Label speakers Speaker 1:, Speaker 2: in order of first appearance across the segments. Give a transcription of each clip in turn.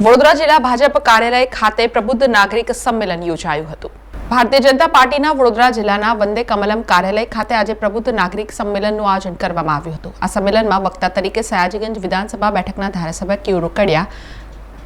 Speaker 1: વડોદરા જિલ્લા ભાજપ કાર્યાલય ખાતે પ્રબુદ્ધ નાગરિક સંમેલન યોજાયું હતું. ભારતીય જનતા પાર્ટીના વડોદરા જિલ્લાના વંદે કમલમ કાર્યાલય ખાતે આજે પ્રબુદ્ધ નાગરિક સંમેલનનું આયોજન કરવામાં આવ્યું હતું. આ સંમેલનમાં વક્તા તરીકે સયાજીગંજ વિધાનસભા બેઠકના ધારાસભ્ય ક્યુ રોકડિયા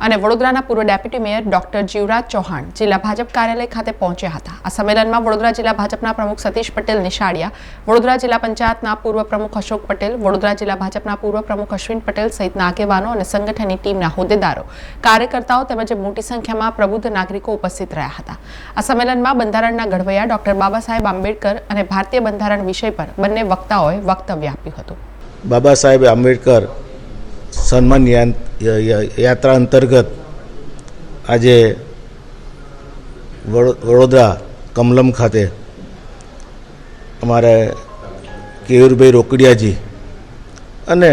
Speaker 1: અને વડોદરાના પૂર્વ deputy mayor doctor Jivraj Chauhan જિલ્લા ભાજપ કાર્યાલય ખાતે પહોંચ્યા હતા. આ સંમેલનમાં વડોદરા જિલ્લા ભાજપના પ્રમુખ સતીશ પટેલ નિશાળિયા, વડોદરા જિલ્લા પંચાયતના પૂર્વ પ્રમુખ અશોક પટેલ, વડોદરા જિલ્લા ભાજપના પૂર્વ પ્રમુખ અશ્વિન પટેલ સહિતના આગેવાનો અને સંગઠનની ટીમના હોદ્દેદારો, કાર્યકર્તાઓ તેમજ મોટી સંખ્યામાં પ્રબુદ્ધ નાગરિકો ઉપસ્થિત રહ્યા હતા. આ સંમેલનમાં બંધારણના ઘડવૈયા ડોક્ટર બાબા સાહેબ આંબેડકર અને ભારતીય બંધારણ વિષય પર બંને વક્તાઓએ વક્તવ્ય આપ્યું હતું.
Speaker 2: બાબા સાહેબ આંબેડકર સન્માન યાત્રા અંતર્ગત આજે વડોદરા કમલમ ખાતે અમારે કેયુરભાઈ રોકડિયાજી અને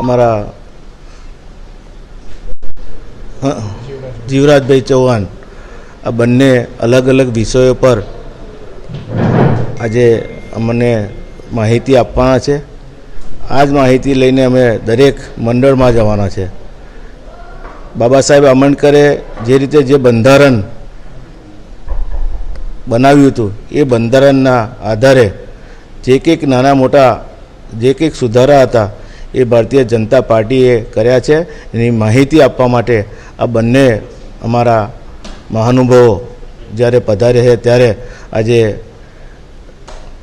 Speaker 2: અમારા જીવરાજભાઈ ચૌહાણ, આ બંને અલગ અલગ વિષયો પર આજે અમને માહિતી આપવાના છે. આ જ માહિતી લઈને અમે દરેક મંડળમાં જવાના છે. બાબા સાહેબ આંબેડકરે જે રીતે જે બંધારણ બનાવ્યું હતું, એ બંધારણના આધારે જે કંઈક નાના મોટા જે કંઈક સુધારા હતા, એ ભારતીય જનતા પાર્ટીએ કર્યા છે. એની માહિતી આપવા માટે આ બંને અમારા મહાનુભાવો જ્યારે પધારે છે, ત્યારે આજે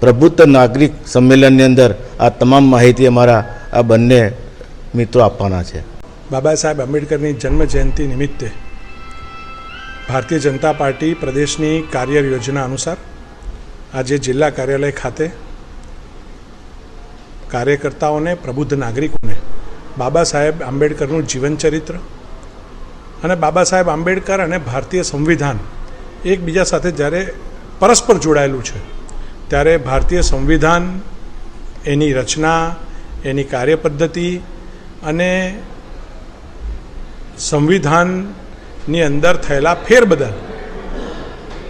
Speaker 2: પ્રબુદ્ધ નાગરિક સંમેલનની અંદર આ તમામ માહિતી અમારા આ બંને મિત્રો આપવાના છે.
Speaker 3: બાબા સાહેબ આંબેડકરની જન્મ જયંતિ નિમિત્તે ભારતીય જનતા પાર્ટી પ્રદેશની કાર્ય યોજના અનુસાર આજે જિલ્લા કાર્યાલય ખાતે કાર્યકર્તાઓને, પ્રબુદ્ધ નાગરિકોને બાબા સાહેબ આંબેડકરનું જીવનચરિત્ર અને બાબા સાહેબ આંબેડકર અને ભારતીય સંવિધાન એકબીજા સાથે જ્યારે પરસ્પર જોડાયેલું છે ત્યારે ભારતીય સંવિધાન, એની રચના, એની કાર્યપદ્ધતિ અને સંવિધાનની અંદર થયેલા ફેરબદલ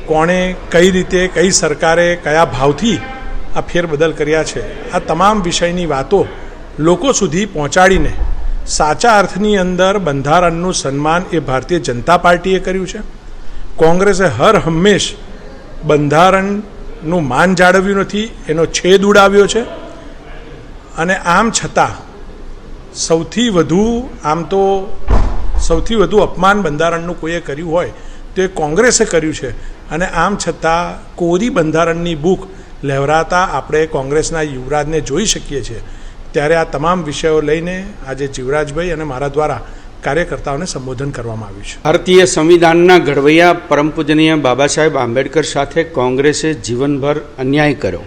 Speaker 3: કોણે કઈ રીતે, કઈ સરકારે કયા ભાવથી આ ફેરબદલ કર્યા છે, આ તમામ વિષયની વાતો લોકો સુધી પહોંચાડીને સાચા અર્થની અંદર બંધારણનું સન્માન એ ભારતીય જનતા પાર્ટીએ કર્યું છે. કોંગ્રેસે હર હંમેશ બંધારણનું માન જાળવ્યું નથી, એનો છેદ ઉડાવ્યો છે. અને આમ છતાં સૌથી વધુ આમ તો સૌથી વધુ અપમાન બંધારણનું કોઈએ કર્યું હોય, તો એ કોંગ્રેસે કર્યું છે. અને આમ છતાં કોરી બંધારણની બુક લહેરાતા આપણે કોંગ્રેસના યુવરાજને જોઈ શકીએ છીએ. ત્યારે આ તમામ વિષયો લઈને આજે જીવરાજભાઈ અને મારા દ્વારા કાર્યકર્તાઓને સંબોધન કરવામાં આવ્યું છે.
Speaker 4: ભારતીય સંવિધાનના ઘડવૈયા પરમ પૂજનીય બાબા સાહેબ આંબેડકર સાથે કોંગ્રેસે જીવનભર અન્યાય કર્યો.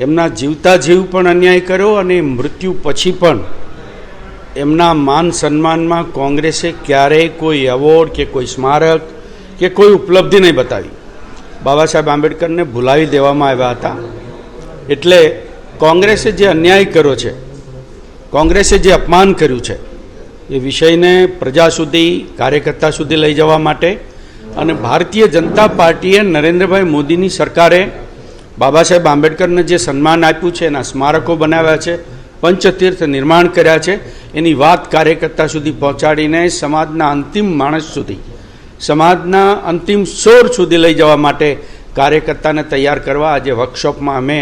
Speaker 4: એમના જીવતા જીવ પણ અન્યાય કર્યો અને મૃત્યુ પછી પણ એમના માન સન્માનમાં કોંગ્રેસે ક્યારેય કોઈ એવોર્ડ કે કોઈ સ્મારક કે કોઈ ઉપલબ્ધિ નહીં બતાવી. બાબા સાહેબ આંબેડકરને ભૂલાવી દેવામાં આવ્યા હતા. એટલે કોંગ્રેસે જે અન્યાય કર્યો છે, કોંગ્રેસે જે અપમાન કર્યું છે એ વિષયને પ્રજા સુધી, કાર્યકર્તા સુધી લઈ જવા માટે અને ભારતીય જનતા પાર્ટીએ નરેન્દ્રભાઈ મોદીની સરકારે બાબા સાહેબ આંબેડકરને જે સન્માન આપ્યું છે, એના સ્મારકો બનાવ્યા છે, પંચતીર્થ નિર્માણ કર્યા છે, એની વાત કાર્યકર્તા સુધી પહોંચાડીને સમાજના અંતિમ માણસ સુધી, સમાજના અંતિમ સોર સુધી લઈ જવા માટે કાર્યકર્તાને તૈયાર કરવા આજે વર્કશોપમાં અમે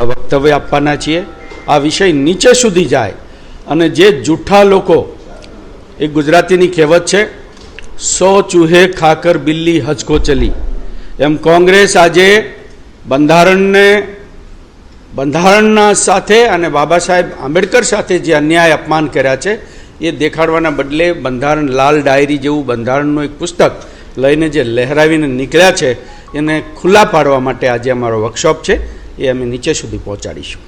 Speaker 4: વક્તવ્ય આપવાના છીએ. આ વિષય નીચે સુધી જાય અને જે જૂઠા લોકો એ ગુજરાતીની કહેવત છે, સો ચૂહે ખાકર બિલ્લી હચકો ચલી. એમ કોંગ્રેસ આજે બંધારણને, બંધારણના સાથે અને બાબા સાહેબ આંબેડકર સાથે જે અન્યાય અપમાન કર્યા છે, એ દેખાડવાના બદલે બંધારણ લાલ ડાયરી જેવું બંધારણનું એક પુસ્તક લઈને જે લહેરાવીને નીકળ્યા છે, એને ખુલ્લા પાડવા માટે આજે અમારો વર્કશોપ છે, એ અમે નીચે સુધી પહોંચાડીશું.